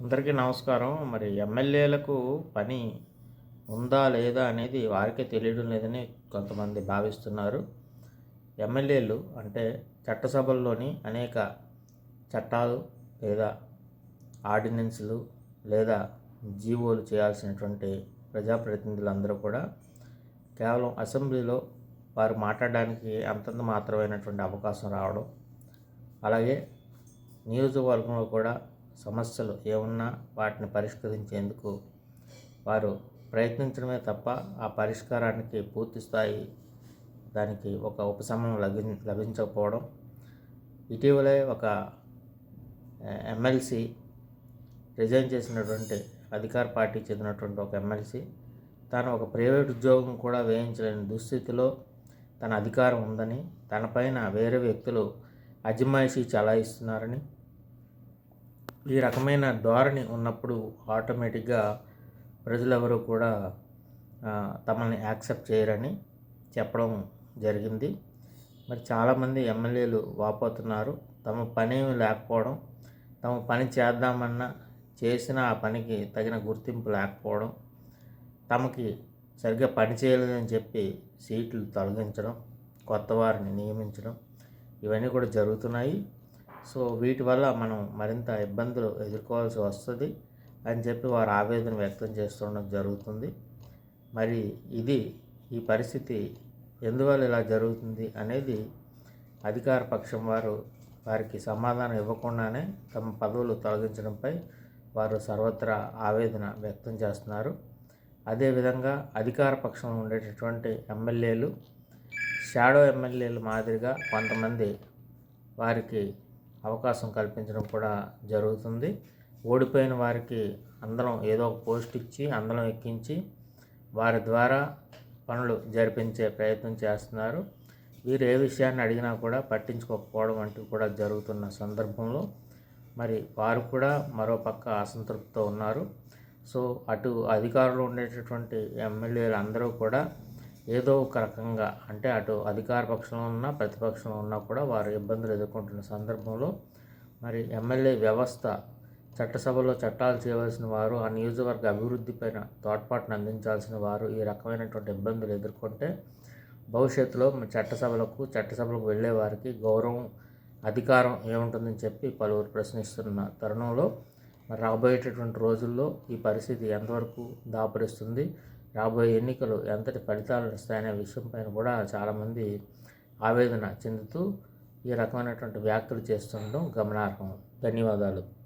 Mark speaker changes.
Speaker 1: అందరికీ నమస్కారం. మరి ఎమ్మెల్యేలకు పని ఉందా లేదా అనేది వారికే తెలియడం లేదని కొంతమంది భావిస్తున్నారు. ఎమ్మెల్యేలు అంటే చట్టసభల్లోని అనేక చట్టాలు లేదా ఆర్డినెన్స్లు లేదా జీవోలు చేయాల్సినటువంటి ప్రజాప్రతినిధులందరూ కూడా కేవలం అసెంబ్లీలో వారు మాట్లాడడానికి అంతంత మాత్రమైనటువంటి అవకాశం రావడం అలాగే నియోజకవర్గంలో కూడా సమస్యలు ఏమున్నా వాటిని పరిష్కరించేందుకు వారు ప్రయత్నించడమే తప్ప ఆ పరిష్కారానికి పూర్తి స్థాయి దానికి ఒక ఉపశమనం లభి లభించకపోవడం. ఇటీవలే ఒక ఎమ్మెల్సీ రిజైన్ చేసినటువంటి అధికార పార్టీ చెందినటువంటి ఒక ఎమ్మెల్సీ తాను ఒక ప్రైవేట్ ఉద్యోగం కూడా వేయించలేని దుస్థితిలో తన అధికారం ఉందని తనపైన వేరే వ్యక్తులు అజమాయిషీ చలాయిస్తున్నారని ఈ రకమైన ధోరణి ఉన్నప్పుడు ఆటోమేటిక్గా ప్రజలెవరూ కూడా తమని తమల్ని యాక్సెప్ట్ చేయరని చెప్పడం జరిగింది. మరి చాలామంది ఎమ్మెల్యేలు వాపోతున్నారు. తమ పని లేకపోవడం తమ పని చేద్దామన్నా చేసిన ఆ పనికి తగిన గుర్తింపు లేకపోవడం తమకి సరిగ్గా పని చేయలేదని చెప్పి సీట్లు తొలగించడం కొత్త వారిని నియమించడం ఇవన్నీ కూడా జరుగుతున్నాయి. సో వీటి వల్ల మనం మరింత ఇబ్బందులు ఎదుర్కోవాల్సి వస్తుంది అని చెప్పి వారు ఆవేదన వ్యక్తం చేస్తుండడం జరుగుతుంది. మరి ఇది ఈ పరిస్థితి ఎందువల్ల ఇలా జరుగుతుంది అనేది అధికార పక్షం వారు వారికి సమాధానం ఇవ్వకుండానే తమ పదవులు తొలగించడంపై వారు సర్వత్రా ఆవేదన వ్యక్తం చేస్తున్నారు. అదేవిధంగా అధికార పక్షంలో ఉండేటటువంటి ఎమ్మెల్యేలు షాడో ఎమ్మెల్యేలు మాదిరిగా కొంతమంది వారికి అవకాశం కల్పించడం కూడా జరుగుతుంది. ఓడిపోయిన వారికి అందరం ఏదో ఒక పోస్ట్ ఇచ్చి అందరం ఎక్కించి వారి ద్వారా పనులు జరిపించే ప్రయత్నం చేస్తున్నారు. వీరు ఏ విషయాన్ని అడిగినా కూడా పట్టించుకోకపోవడం వంటివి కూడా జరుగుతున్న సందర్భంలో మరి వారు కూడా మరో పక్క అసంతృప్తితో ఉన్నారు. సో అటు అధికారంలో ఉండేటటువంటి ఎమ్మెల్యేలు అందరూ కూడా ఏదో ఒక రకంగా అంటే అటు అధికార పక్షంలో ఉన్నా ప్రతిపక్షంలో ఉన్నా కూడా వారు ఇబ్బందులు ఎదుర్కొంటున్న సందర్భంలో మరి ఎమ్మెల్యే వ్యవస్థ చట్టసభలో చట్టాలు చేయవలసిన వారు ఆ నియోజకవర్గ అభివృద్ధి పైన తోడ్పాటును అందించాల్సిన వారు ఈ రకమైనటువంటి ఇబ్బందులు ఎదుర్కొంటే భవిష్యత్తులో చట్టసభలకు చట్టసభలకు వెళ్ళే వారికి గౌరవం అధికారం ఏముంటుందని చెప్పి పలువురు ప్రశ్నిస్తున్న తరుణంలో మరి రాబోయేటటువంటి రోజుల్లో ఈ పరిస్థితి ఎంతవరకు దాపురిస్తుంది? రాబోయే ఎన్నికలు ఎంతటి ఫలితాలను ఇస్తాయనే విషయం పైన కూడా చాలామంది ఆవేదన చెందుతూ ఈ రకమైనటువంటి వ్యాఖ్యలు చేస్తుండడం గమనార్హం. ధన్యవాదాలు.